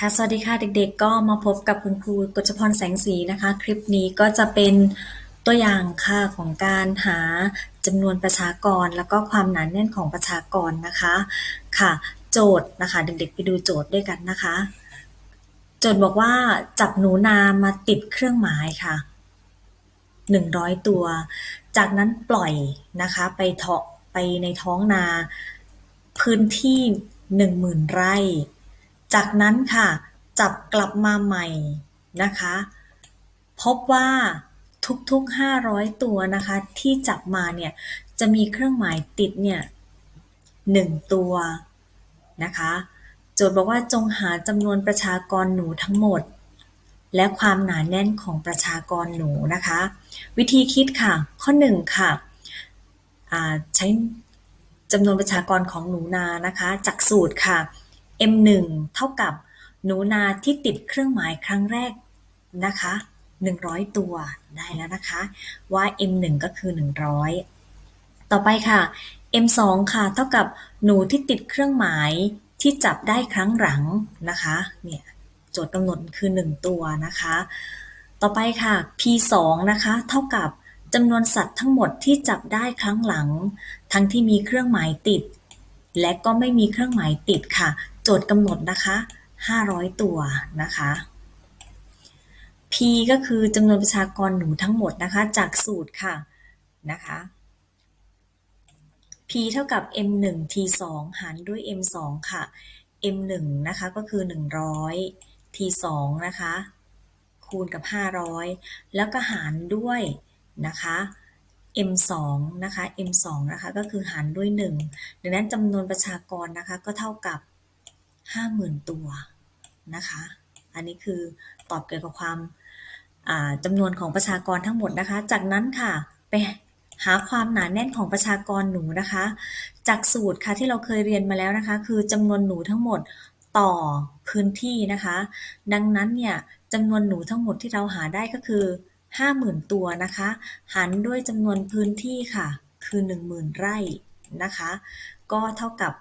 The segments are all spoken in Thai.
ค่ะสวัสดีค่ะเด็กๆ ก็มาพบกับคุณครูกฤษพรแสงสีนะคะ คลิปนี้ก็จะเป็นตัวอย่างค่ะของการหาจำนวนประชากร แล้วก็ความหนาแน่นของประชากรนะคะค่ะ โจทย์นะคะ เด็กๆ ไปดูโจทย์ด้วยกันนะคะ โจทย์บอกว่าจับหนูนามาติดเครื่องหมายค่ะ 100 ตัว จากนั้นปล่อยนะคะไปเถาะไปในท้องนา พื้นที่ 10,000 ไร่ จากนั้นค่ะ จับกลับมาใหม่นะคะ พบว่าทุกๆ 500 ตัวนะคะ ที่จับมาเนี่ย จะมีเครื่องหมายติดเนี่ย1ตัวนะคะโจทย์บอกว่าจงหาจำนวนประชากรหนูทั้งหมด และความหนาแน่นของประชากรหนูนะคะ วิธีคิดค่ะ ข้อ1ค่ะอ่าใช้จำนวนประชากรของหนูนานะคะ จากสูตรค่ะ m1 เท่ากับหนูนาที่ติดเครื่องหมายครั้งแรกนะคะ100 ตัวได้แล้วนะคะว่า m1 ก็คือ 100 ต่อไปค่ะ m2 ค่ะ เท่ากับหนูที่ติดเครื่องหมายที่จับได้ครั้งหลังนะคะเนี่ยโจทย์กำหนดคือ 1 ตัวนะคะ ต่อไปค่ะ p2 นะคะ เท่ากับจำนวนสัตว์ทั้งหมดที่จับได้ครั้งหลัง ทั้งที่มีเครื่องหมายติด และก็ไม่มีเครื่องหมายติดค่ะ โจทย์กำหนดนะคะ 500 ตัวนะคะ p ก็คือจำนวนประชากรหนูทั้งหมดนะคะ จากสูตรค่ะนะคะ p เท่ากับ m1 t 2 หารด้วย m2 ค่ะ m1 นะคะก็คือ 100 t 2 นะคะ คูณกับ 500 แล้วก็หารด้วยนะคะ m2 นะคะ m2 นะคะก็คือหารด้วย 1 ดังนั้นจำนวนประชากรนะคะก็เท่ากับ 50,000 ตัวนะคะ อันนี้คือตอบเกี่ยวกับความจำนวนของประชากรทั้งหมดนะคะ จากนั้นค่ะไปหาความหนาแน่นของประชากรหนูนะคะ จากสูตรค่ะที่เราเคยเรียนมาแล้วนะคะ คือจำนวนหนูทั้งหมดต่อพื้นที่นะคะ ดังนั้นเนี่ยจำนวนหนูทั้งหมดที่เราหาได้ก็คือ 50,000 ตัวนะคะ หารด้วยจำนวนพื้นที่ค่ะ คือ 10,000 ไร่นะคะ ก็เท่ากับ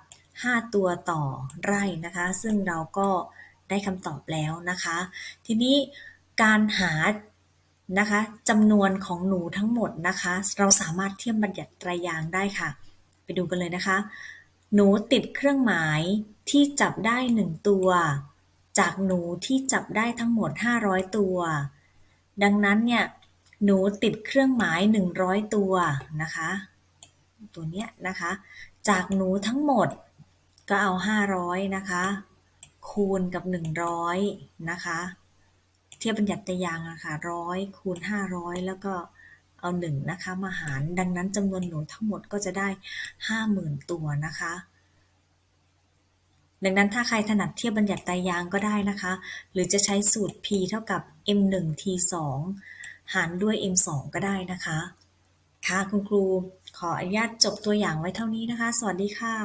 5 ตัวต่อไร่นะคะ ซึ่งเราก็ได้คำตอบแล้วนะคะ ทีนี้การหานะคะจำนวนของหนูทั้งหมดนะคะ เราสามารถเทียบบัญญัติตรยางได้ค่ะ ไปดูกันเลยนะคะ หนูติดเครื่องหมายที่จับได้ 1 ตัว จากหนูที่จับได้ทั้งหมด 500 ตัว ดังนั้นเนี่ยหนูติดเครื่องหมาย 100 ตัวนะคะ ตัวเนี้ยนะคะ จากหนูทั้งหมด ก็เอา 500 นะคะ คูณกับ 100 นะคะ เทียบบัญญัติตยางอะค่ะร้อยคูณ 500 แล้วก็เอา1นะคะมาหารดังนั้นจำนวนหนูทั้งหมดก็จะได้ 50,000 ตัวนะคะ ดังนั้นถ้าใครถนัดเทียบบัญญัติตายางก็ได้นะคะ หรือจะใช้สูตร p เท่ากับ m1 t 2 หารด้วย m2 ก็ได้นะคะ ค่ะคุณครูขออนุญาตจบตัวอย่างไว้เท่านี้นะคะ สวัสดีค่ะ